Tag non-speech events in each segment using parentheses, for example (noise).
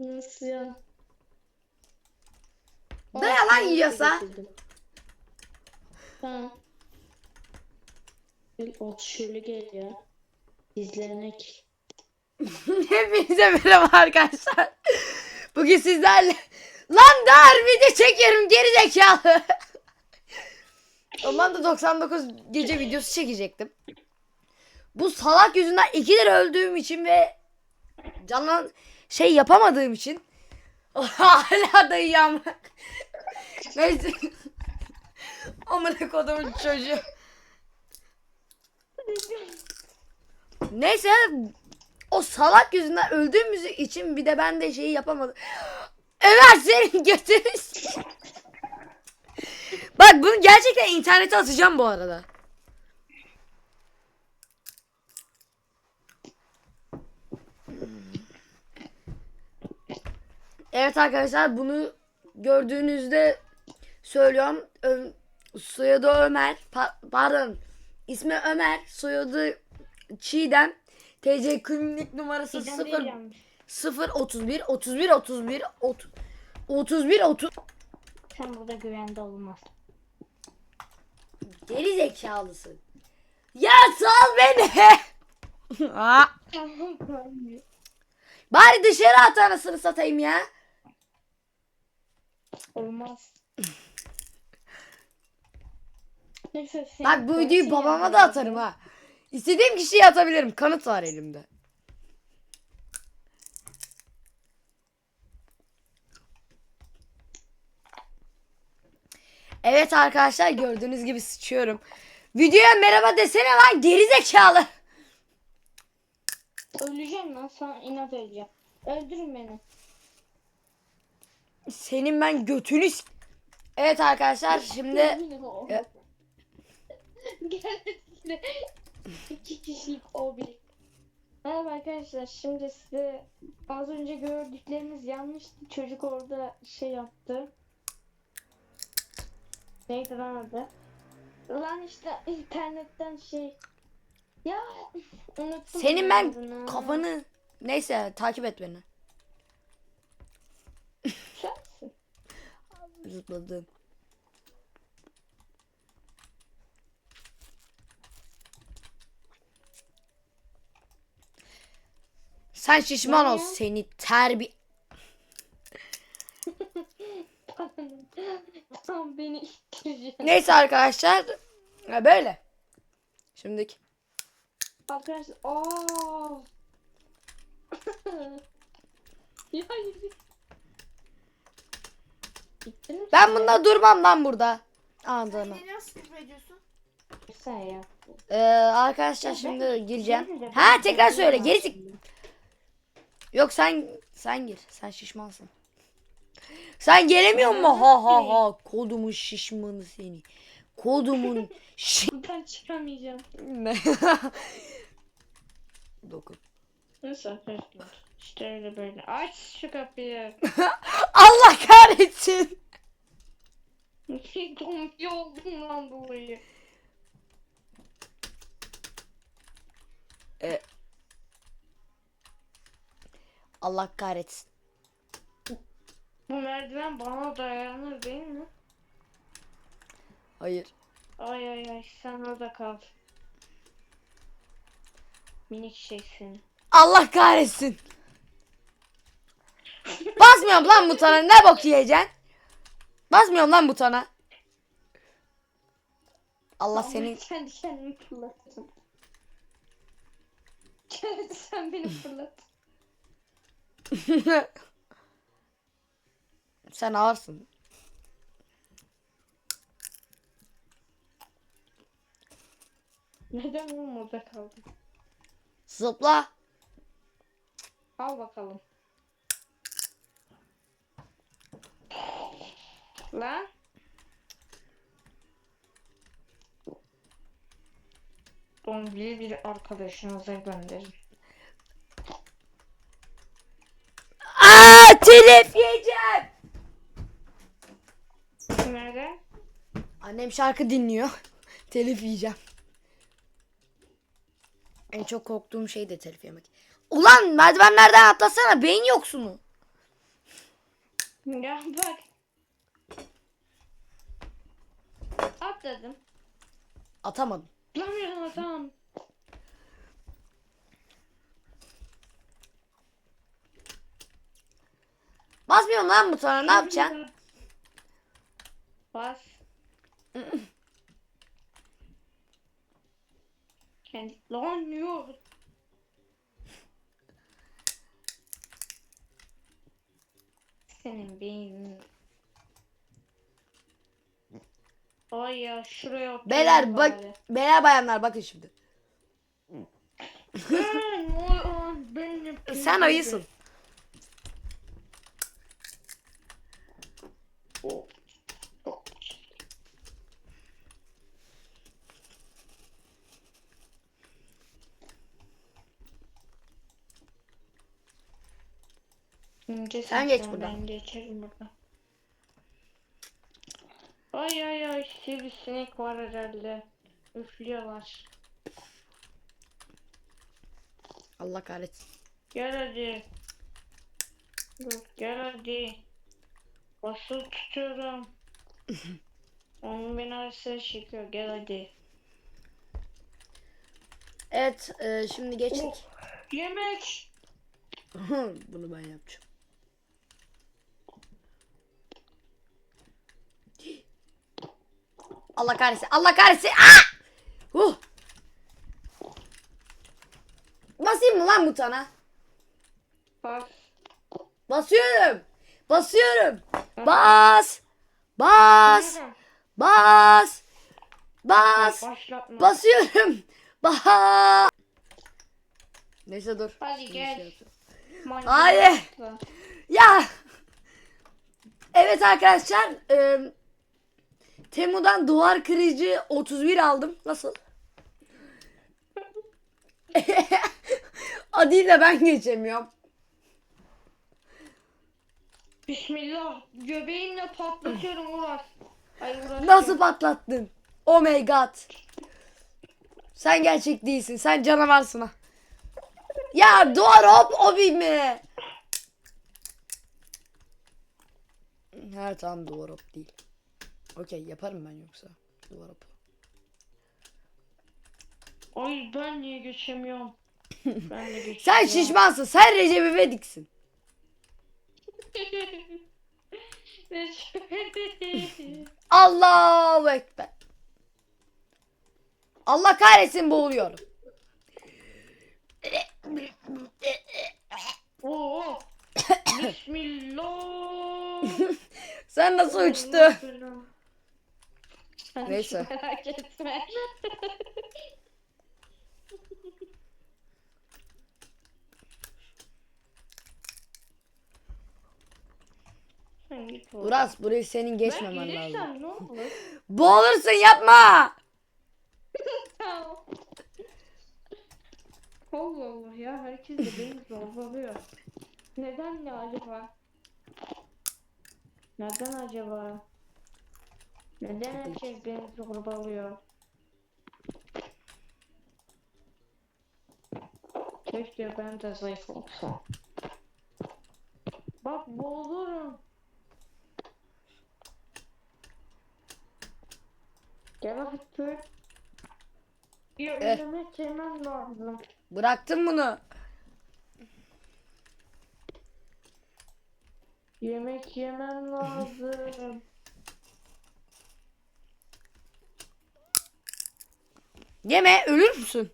Nasıl ya? Ne yalan yiyorsa? Tamam. Ot şöyle gel ya. İzlenek. (laughs) Hepinize merhaba arkadaşlar. Bugün sizlerle lan dar video çekiyorum geri zekalı. (laughs) Ondan da 99 gece videosu çekecektim. Bu salak yüzünden iki lira öldüğüm için ve canlan şey yapamadığım için (laughs) hala dayıyam. (laughs) Neyse. (laughs) Amına kodumun çocuğu. Neyse o salak yüzünden öldüğümüz için bir de ben de şeyi yapamadım. (gasps) Ömer senin götünü s- Bak bunu gerçekten internete atacağım bu arada. Evet arkadaşlar bunu gördüğünüzde söylüyorum. Ö- soyadı Ömer. Pa- pardon. İsmi Ömer. Soyadı Çiğdem. TC kimlik numarası Giden 0 değil yanlış. 0 31 31 31 ot- 31 30 Sen burada güvende olmaz. Geri zekalısın. Ya sal beni. (laughs) Aa, bari dışarı at anasını satayım ya. Olmaz. Neyse, Bak bu videoyu babama da atarım ha. İstediğim kişiye atabilirim. Kanıt var elimde. Evet arkadaşlar gördüğünüz gibi sıçıyorum. Videoya merhaba desene lan geri zekalı. Öleceğim lan sana inat edeceğim. Öldürün beni. Senin ben götünü s- Evet arkadaşlar şimdi (laughs) Gel İki kişilik o bir. Merhaba arkadaşlar şimdi size az önce gördükleriniz yanlıştı. Çocuk orada şey yaptı. Neydi lan adı? Lan işte internetten şey. Ya unuttum. senin ben adını. kafanı neyse takip et beni. Zıpladım. Sen şişman ol seni terbi... (laughs) Tam beni ittireceksin. Neyse arkadaşlar ya böyle. Şimdiki. Arkadaşlar ooo. (laughs) ya yürü. Bitti mi? Ben bunda durmam lan burada. Anladın Beni nasıl küfür ediyorsun? Sen ya. Ee, arkadaşlar şimdi gireceğim. Ha tekrar söyle. Geri Yok sen sen gir. Sen şişmansın. Sen gelemiyor mu? Ha ha ha. Kodumun şişmanı seni. Kodumun (laughs) şi... Ben çıkamayacağım. Ne? (laughs) Dokun. Neyse arkadaşlar. İşte öyle böyle. Aç şu kapıyı. (laughs) Allah kahretsin. (laughs) Kompi oldum lan dolayı. Allah kahretsin. Bu merdiven bana dayanır değil mi? Hayır. Ay ay ay sen orada kal. Minik şey seni. Allah kahretsin. Basmıyorum lan butona. Ne bok yiyeceksin? Basmıyorum lan butona. Allah Ama senin kendi kendimi fırlattım. Kendi sen beni fırlat. (laughs) Sen ağırsın. Neden oğlum orada kaldın? Zıpla. Al bakalım. Lan. Dombiyi bir arkadaşınıza gönderin. Aa telif yiyeceğim. Nerede? Annem şarkı dinliyor. (laughs) telif yiyeceğim. En çok korktuğum şey de telif yemek. Ulan merdivenlerden atlasana beyin yoksunu. Ya bak. Atladım. Atamadım. Lan ya adam. Basmıyorum lan butona ne yapacaksın? Bas. Kendi lan yok. Senin beynin. Ay ya şuraya oturayım Beyler bak bari. beyler bayanlar bakın şimdi. Benim Sen ayısın. Sen geç buradan. Ben geçerim buradan. Ay ay ay sivrisinek var herhalde. Üflüyorlar. Allah kahretsin. Gel hadi. Dur gel hadi. Basılı tutuyorum. (laughs) Onun beni arasına çekiyor. Gel hadi. Evet e, şimdi geçtik. Yemek. (laughs) Bunu ben yapacağım. Allah kahretsin. Allah kahretsin. Ah! Huh. Basayım mı lan butona? Bas. Basıyorum. Basıyorum. Bas. Bas. Bas. Bas. Başlatma. Basıyorum. (laughs) Bas. Neyse dur. Hadi Şimdi gel. şey. Manyak. Hayır. Ya. Evet arkadaşlar. E, Temu'dan duvar kırıcı 31 aldım. Nasıl? (laughs) Adıyla ben geçemiyorum. Bismillah. Göbeğimle patlatıyorum. Ay Uras. Nasıl patlattın? Oh my god. Sen gerçek değilsin. Sen canavarsın ha. Ya duvar hop hobi mi? Ha tamam duvar hop değil. Okey yaparım ben yoksa. Duvar hop. Ay ben niye geçemiyorum? (laughs) ben de geçemiyorum. Sen şişmansın. Sen Recep İvedik'sin. (laughs) Allahu Ekber. Allah kahretsin boğuluyorum. Oo. (coughs) Bismillah. Sen nasıl uçtu? Sen Neyse. hiç Merak etme. Sen git oğlum. Uras burayı senin Ben geçmemen lazım. gelirsem ne olur? (laughs) Boğulursun yapma. (laughs) Tamam. Allah Allah ya herkes de beni (laughs) zorbalıyor. Neden ne acaba? Neden acaba? Neden herkes beni zorbalıyor? Keşke ben de zayıf olsam. Bak boğulurum. Gel artık. Ya Eh. önüme lazım. Bıraktım bunu. Yemek yemem lazım. (laughs) Yeme ölür müsün?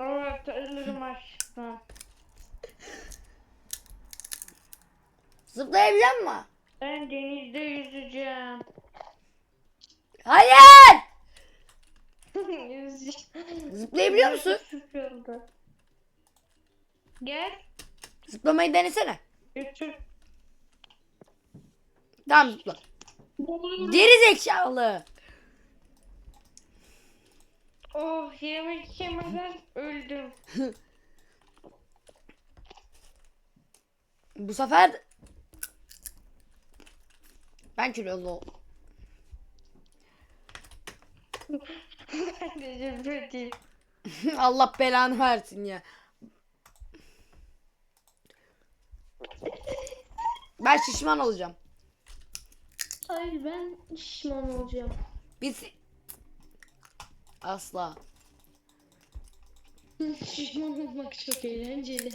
evet ölürüm aşkım. Zıplayabiliyor musun? Ben denizde yüzeceğim. Hayır. (laughs) yüzeceğim. Zıplayabiliyor musun? Sıkıldı. Gel. Zıplamayı denesene. Götür. Tamam zıpla. Geri zekalı. Oh yemek yemeden öldüm. (laughs) Bu sefer ben kilolu oldum. ben de cümbürteyim. (laughs) Allah belanı versin ya. Ben şişman olacağım. Hayır ben şişman olacağım. Biz asla. şişman olmak çok eğlenceli.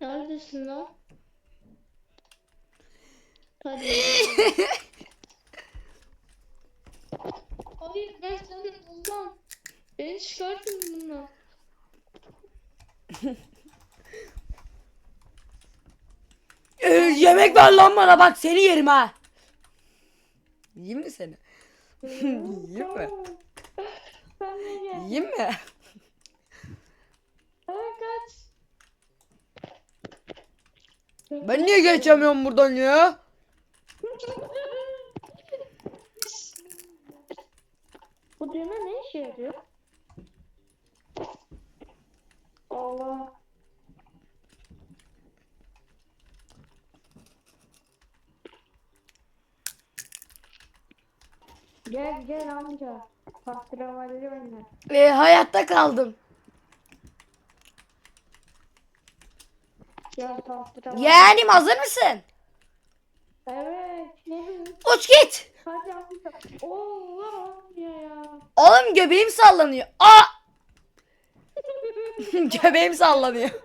Neredesin lan? Hadi. Hayır ben seni bulmam. Beni çıkartın bundan. Ee, yemek ver lan bana bak seni yerim ha. Yiyeyim mi seni? Yiyeyim mi? (laughs) Sen de gel. Yiyeyim mi? Kaç. Ben niye geçemiyorum buradan ya? Bu düğme ne işe yarıyor? Allah. Gel gel amca. Pastravalli oyna. Ee, hayatta kaldım. Gel pastravalli. Yeğenim hazır mısın? Evet. Uç git. Hadi amca. Oo amca ya. Oğlum göbeğim sallanıyor. Aa! (laughs) göbeğim sallanıyor. (laughs)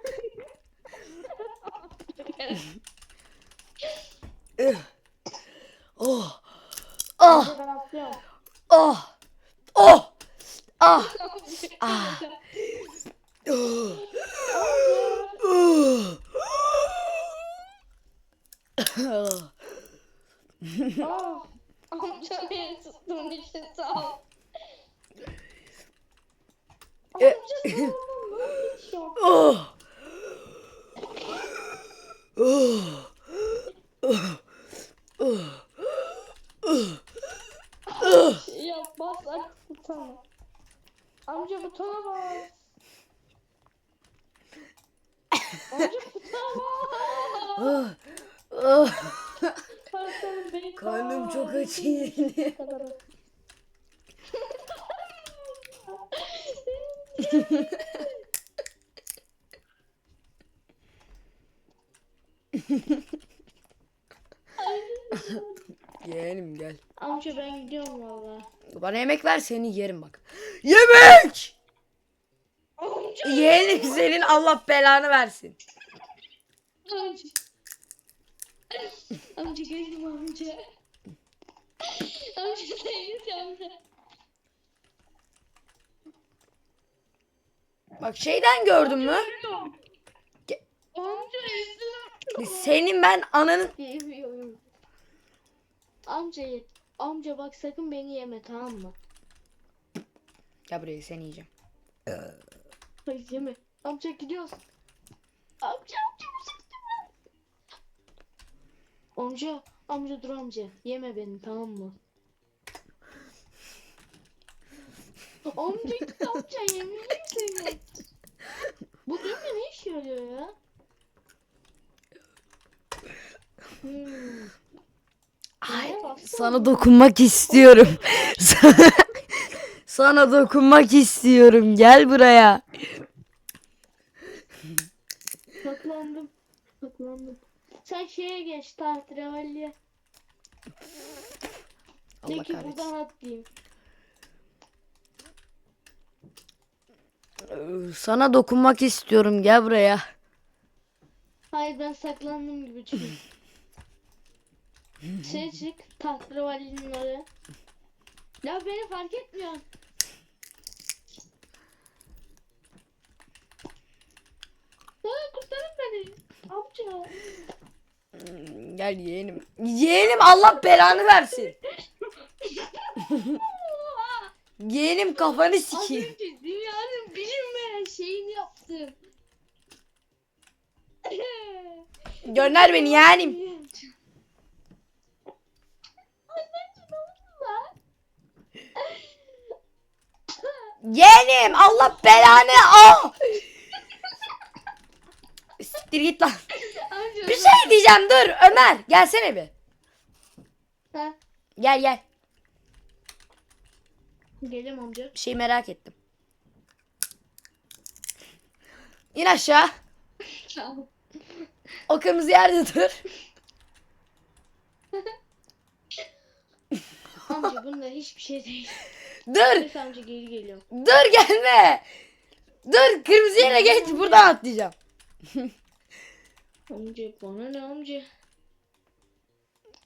Oh. Oh. Ben atlıyorum. Oh. Oh. Ah. Ah. Oh. Oh. Aa, amca beni tuttuğun için sağ ol. E- Amca sağ ol. Ne yapıyorsun? Oh. Oh. Oh. Oh. Şey yap bas aç butona. Amca butona bas. Amca butona bas. Oh. Oh. Karnım beni Karnım çok kay. aç yine. Yeğenim gel. Amca ben gidiyorum valla. Bana yemek ver seni yerim bak. Yemek! Yeğenim senin Allah belanı versin. Amca. Amca geldim amca. Amca değiliz amca. Bak şeyden gördün mü? Ge- Amca ezdim. Senin ben ananın... Yemiyorum. Amca ye. Amca bak sakın beni yeme tamam mı? Gel buraya seni yiyeceğim. Hayır yeme. Amca gidiyoruz. Amca amca uzak durma. Amca amca dur amca. Yeme beni tamam mı? Amca git amca yemeyeyim seni. Bu düğme ne işe yarıyor ya? Hmm. Ay, sana dokunmak istiyorum. Sana- (laughs) sana dokunmak istiyorum. Gel buraya. Saklandım. Saklandım. Sen şeye geç tahterevalliye. De Allah ki buradan atlayayım. Ee, Sana dokunmak istiyorum. Gel buraya. Hayır ben saklandım gibi çünkü. (laughs) şey çık tahterevallinin oraya. Ya beni fark etmiyor. Ya kurtarın beni. Amca. Gel yeğenim. Yeğenim Allah belanı versin. (laughs) Yeğenim kafanı Az sikeyim. önce dünyanın bilinmeyen şeyini yaptım. Gönder beni yeğenim. Oldu lan? Yeğenim Allah belanı. Oh! Siktir git lan. Amca. Bir şey diyeceğim dur Ömer gelsene bir. Ha, Gel gel. Gelim amca. Bir şey merak ettim. İn aşağı. O kırmızı yerde dur. Amca bunda hiçbir şey değil. Dur. Amca geri geliyor. Dur gelme. Dur kırmızı yere geç. Buradan atlayacağım. (laughs) Amca bana ne amca?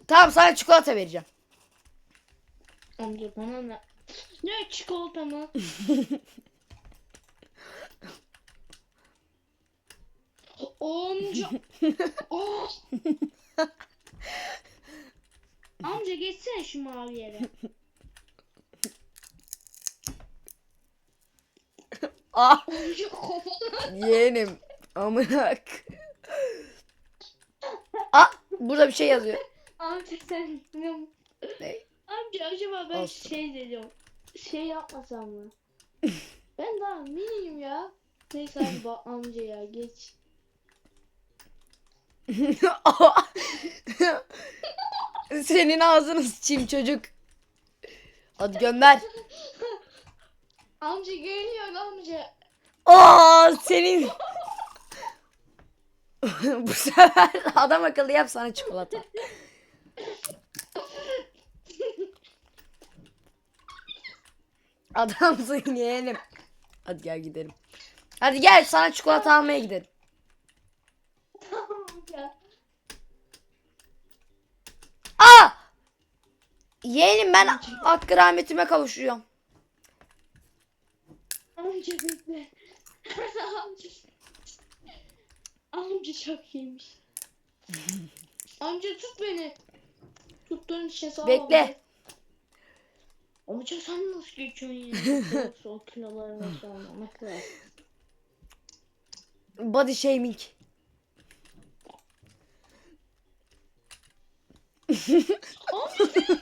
Tamam sana çikolata vereceğim. Amca bana ne? Ne çikolata mı? (laughs) amca. (laughs) oh. amca geçsene şu mavi yere. Ah Amca kafana. yeğenim. Amınak. (laughs) Ah burada bir şey yazıyor. Amca sen ne? Amca acaba ben Olsun. şey dedim. Şey yapmasam mı? (laughs) ben daha miniyim ya. Neyse bak amca ya geç. (laughs) Senin ağzını sıçayım çocuk. Hadi gönder. Amca geliyor amca. Aa senin. (laughs) Bu sefer adam akıllı yap sana çikolata. Adamsın yeğenim. Hadi gel gidelim. Hadi gel sana çikolata almaya gidelim. amca. Aa! Yeğenim ben hakkı rahmetime kavuşuyorum. Amca bekle. amca. Amca çok iyiymiş. amca tut beni. Tuttuğun için sağ ol. Bekle. amca. Sen nasıl geçiyorsun ya? (laughs) Soğuk soğuk kilolarına sormamak lazım. Body shaming. Amca sen... (laughs)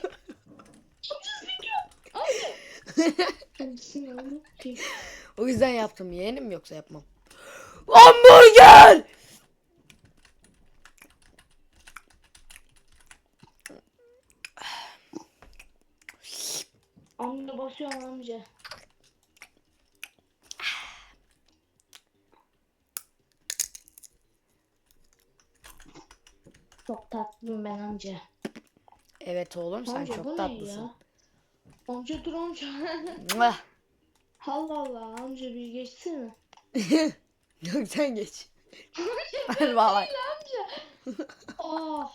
O yüzden yaptım yeğenim yoksa yapmam. Hamburger! Amca basıyorum amca. Çok tatlıyım ben amca. Evet oğlum sen amca bu çok tatlısın. ya? Amca dur amca. (laughs) Allah Allah amca bir geçsene. (laughs) Yok sen geç. Hadi bağlay. amca. (laughs) Oh.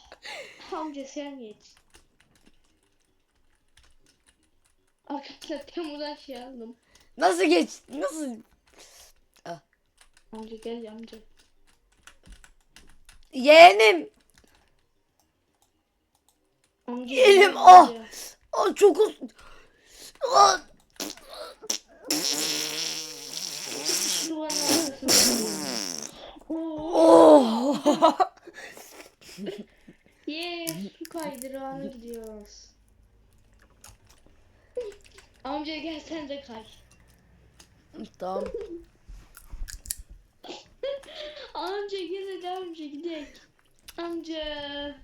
Amca sen geç. Arkadaşlar tam buradan şey aldım. Nasıl geç? Nasıl? Amca gel amca. Yeğenim. Amca Elim, gel oh. amca. Aa, çok uz... Aa, Duvarın arkasında. Oh. Oh. Yes, su kaydırağına gidiyoruz. Amca gel sen de kay. tamam. (laughs) Amca gel hadi amca gidelim. Amca.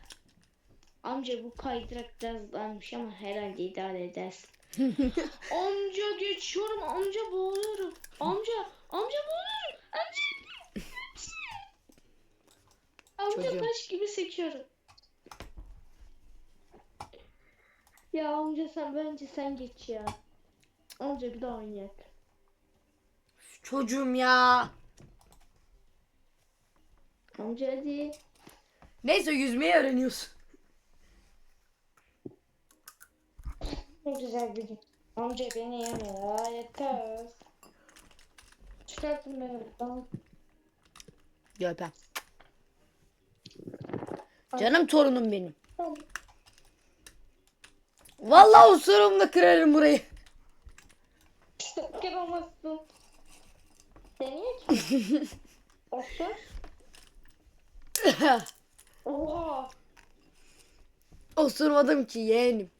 Amca bu kaydırak biraz darmış ama herhalde idare edersin. (laughs) amca geçiyorum amca boğuluyorum. Amca amca boğuluyorum. Amca. Amca Çocuğum. taş gibi sekiyorum. Ya amca sen bence sen geç ya. Amca bir daha oynayak. Çocuğum ya. Amca hadi. Neyse yüzmeyi öğreniyorsun. Ne güzel bir gün. Amca beni yeme ya yeter. Çıkartın beni buradan. Gel öpem. Canım torunum benim. Vallahi osurumla kırarım burayı. Kıramazsın. Deniyor ki. (laughs) Osur. Oha. Osurmadım ki yeğenim.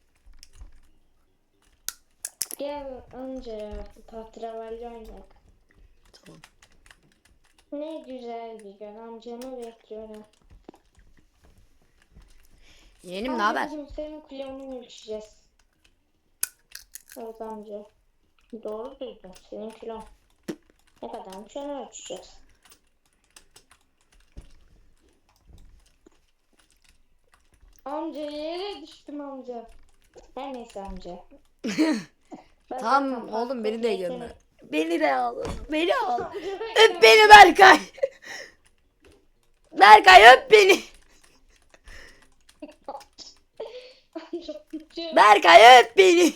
Gel amca ya. Tatravalli oynak. Tamam. Ne güzel bir gün. Amcamı bekliyorum. Yeğenim ne haber? Amcacığım, senin klonunu ölçeceğiz. Evet amca. Doğru duydun. Senin kilon. Ne kadarmış onu ölçeceğiz. Amca yere düştüm amca. Her neyse amca. (laughs) tamam oğlum beni de gönder. Beni de al. Beni al. (laughs) öp beni Berkay. Berkay öp beni. (laughs) Berkay öp beni.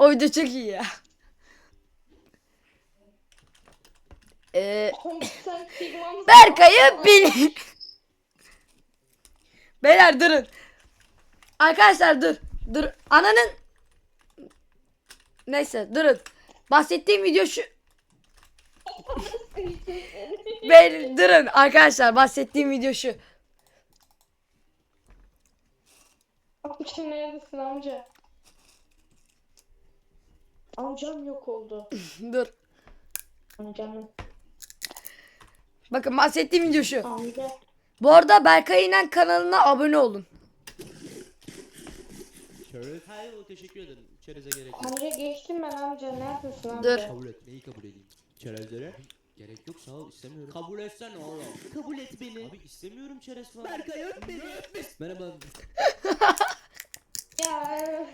O video çok iyi ya. Ee, Amca sen çıkmamız Berkay öp beni. Beyler durun. Arkadaşlar dur. Dur. Ananın Neyse durun. Bahsettiğim video şu. Beyler durun arkadaşlar bahsettiğim video şu. Amca neredesin amca? Amcam yok oldu. (laughs) Dur. Amcam. Bakın bahsettiğim video şu. Amca. Bu arada Berkay İnan kanalına abone olun. Çerez. Hayır teşekkür ederim. Çereze gerek yok. Amca geçtim ben amca. Neredesin amca? Dur. Kabul et. Neyi kabul edeyim? Çerezlere? Gerek yok sağ ol istemiyorum. Kabul etsene oğlum. Kabul et beni. Abi istemiyorum çerez falan. Berkay öp beni. Merhaba. (laughs) Ya.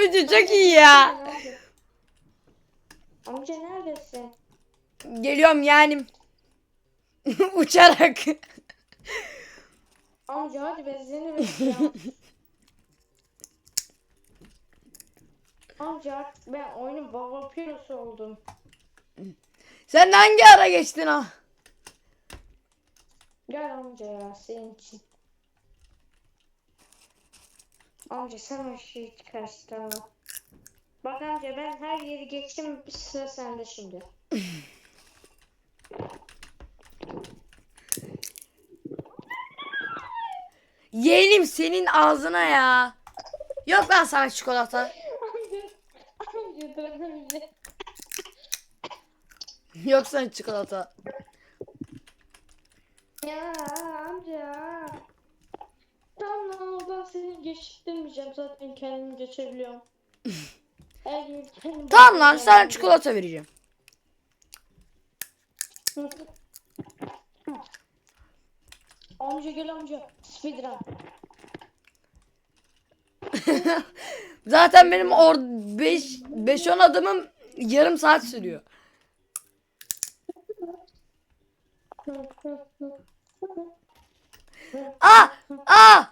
Video çok iyi ya. Amca neredesin? Geliyorum yani. (laughs) Uçarak. Amca hadi ben seni (laughs) bekliyorum. Amca artık ben oyunun baba oldum. Sen hangi ara geçtin ha? Gel amca ya senin için. Amca sen o şeyi çıkarsın tamam. Bak amca ben her yeri geçtim bir sıra sende şimdi. (laughs) Yeğenim senin ağzına ya. Yok lan sana çikolata. amca, amca. Yok sana çikolata. Ya amca. Lan oradan seni geçirmeyeceğim zaten kendim geçebiliyorum. (laughs) Kendim Tamam lan sana çikolata vereceğim. amca gel amca. Speedrun. (laughs) Zaten benim or 5 5 10 adımım yarım saat sürüyor. (laughs) Ah! Ah!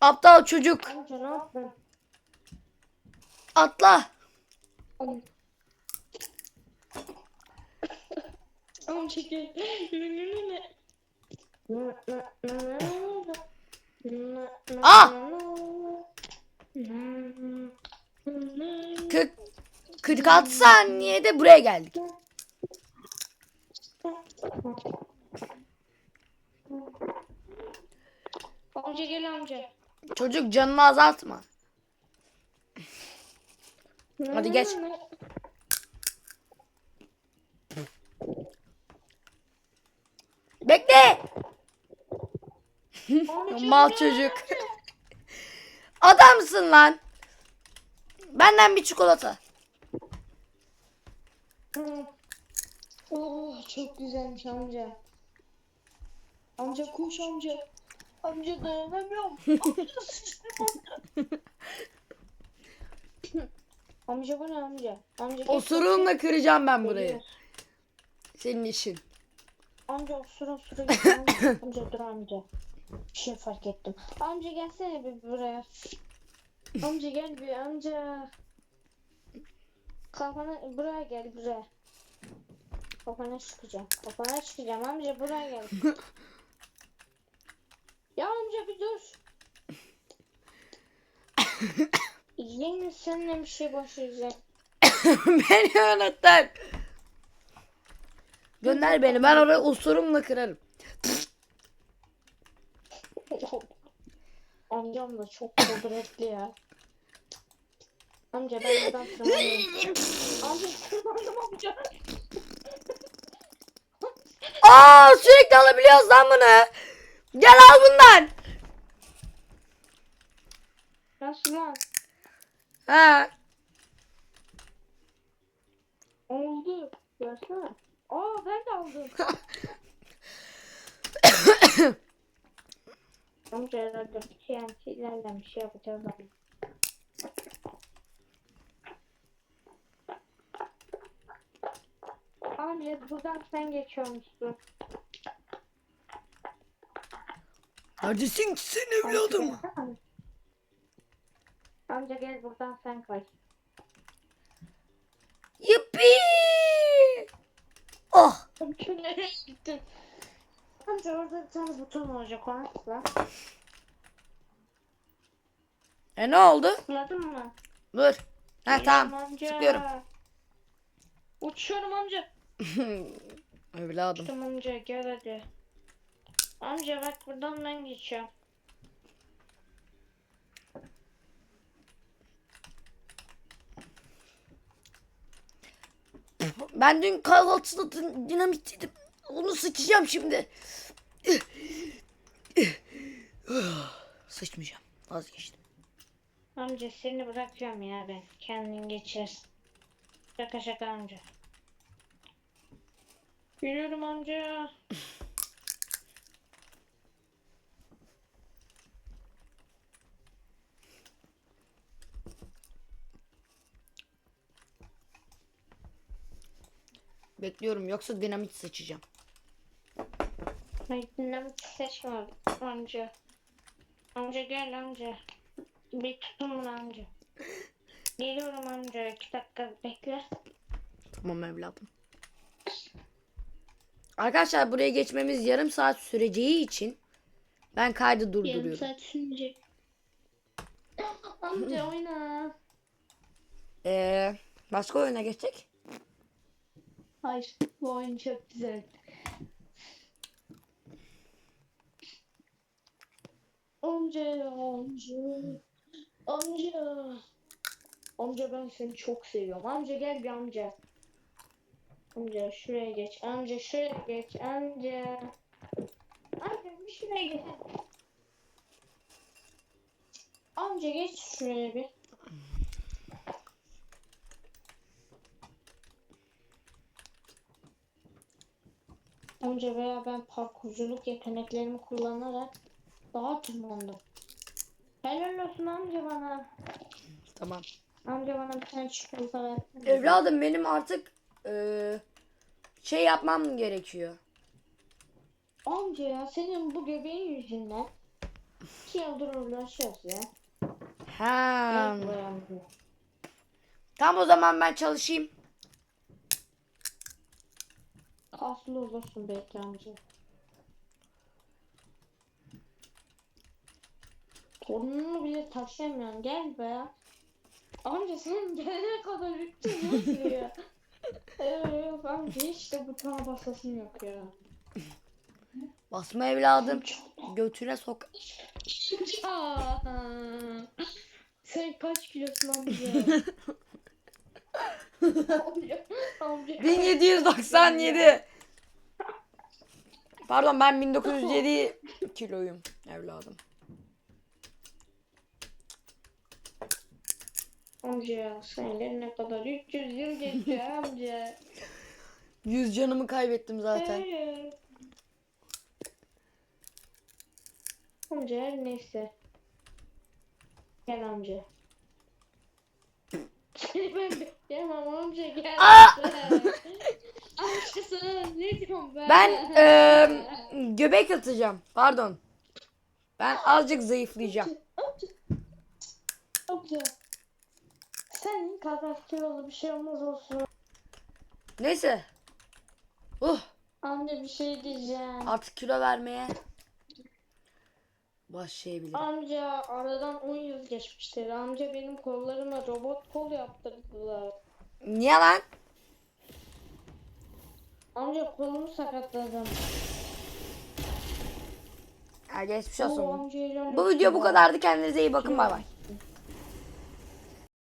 Aptal çocuk. amca ne yaptın? Atla. Amca gel. Ah! 40 46 saniyede buraya geldik. Amca gel amca. Çocuk canını azaltma. Hadi geç. Bekle. (laughs) Mal çocuk. Adamsın lan. Benden bir çikolata. Oh çok güzelmiş amca. Amca koş amca. Amca dayanamıyorum. amca sıçtım amca. (laughs) amca bu ne amca? Amca Osuruğumla kıracağım ben burayı. Senin işin. Amca git amca. (coughs) amca dur amca. Bir şey fark ettim. Amca gelsene bir buraya. Amca gel bir amca. Kafana buraya gel buraya. Kafana çıkacağım. Kafana çıkacağım amca buraya gel. (laughs) ya amca bir dur. Yine seninle bir şey başlayacağım. (laughs) beni unuttun. Gönder beni. Ben orayı osurumla kırarım. (laughs) Amcam da çok kudretli ya. Amca ben buradan tırmanıyorum. amca tırmandım amca. Aa sürekli alabiliyoruz lan bunu. Gel al bundan. Nasıl lan? Ha. Oldu. Görsene. Aa ben de aldım. Amca herhalde TNT'lerle bir şey yapacağız ama. Amca buradan sen geçiyormuşsun. Neredesin ki sen evladım? Amca gel buradan sen kay. Yuppi! Oh! Amca nereye gittin? Amca orada bir tane buton olacak ona tıkla. E ne oldu? Tıkladın mı? Dur. Ha tamam. amca. tıklıyorum. Uçuyorum amca. (laughs) Evladım. Uçtum amca gel hadi. Amca bak buradan ben geçiyorum. Ben dün kahvaltıda din- dinamit yedim. Onu sıçacağım şimdi. Sıçmayacağım. Vazgeçtim. Amca seni bırakacağım ya ben. Kendin geçersin. Şaka şaka amca. Yürüyorum amca. Bekliyorum yoksa dinamit sıçacağım. Hayır dinamit seçme amca. Amca gel amca. Bir tutun bunu amca. Geliyorum amca. iki dakika bekle. Tamam evladım. Arkadaşlar buraya geçmemiz yarım saat süreceği için ben kaydı Yarım durduruyorum. saat sürecek. amca oyna. Ee, başka oyuna geçecek. Hayır bu oyun çok güzel. Amca amca. Amca. Amca ben seni çok seviyorum. Amca gel bir amca. Amca şuraya geç. Amca şuraya geç. Amca. Amca bir şuraya geç. Amca geç şuraya bir. Amca veya ben parkurculuk yeteneklerimi kullanarak dağa tırmandım. Helal olsun amca bana. Tamam. Amca bana bir tane çikolata ver. Evladım benim artık eee, şey yapmam gerekiyor. Amca ya senin bu göbeğin yüzünden iki yıldır uğraşıyoruz ya. Ha. Amca. Tam o zaman ben çalışayım. Kaslı olursun belki amca. Torununu bile taşıyamıyorsun. Gel be. Amca sen (laughs) gelene kadar 300 yıl sürüyor. Evet amca hiç de butona basasın yok ya. Basma evladım. Götüne sok. Sen kaç kilosun amca? (laughs) amca, amca. 1797. Pardon ben 1907 kiloyum evladım. Amca ya sen ne kadar 300 yıl geçti amca. 100 canımı kaybettim zaten. Amca her neyse. Gel amca. Seni ben bekleyemem amca gel. amca (laughs) sana ne diyorum ben? Ben eee, (laughs) göbek atacağım. Pardon. Ben azıcık zayıflayacağım. Amca. Amca. Senin kadar kilolu bir şey olmaz olsun. Neyse. Uh, Amca bir şey diyeceğim. artık kilo vermeye başlayabilirim. Amca aradan 10 yıl geçmiştir. Amca benim kollarıma robot kol yaptırdılar. Niye lan? Amca kolumu sakatladım. Ha, geçmiş olsun. Bu video bu kadardı. Kendinize iyi bakın. Bay bay.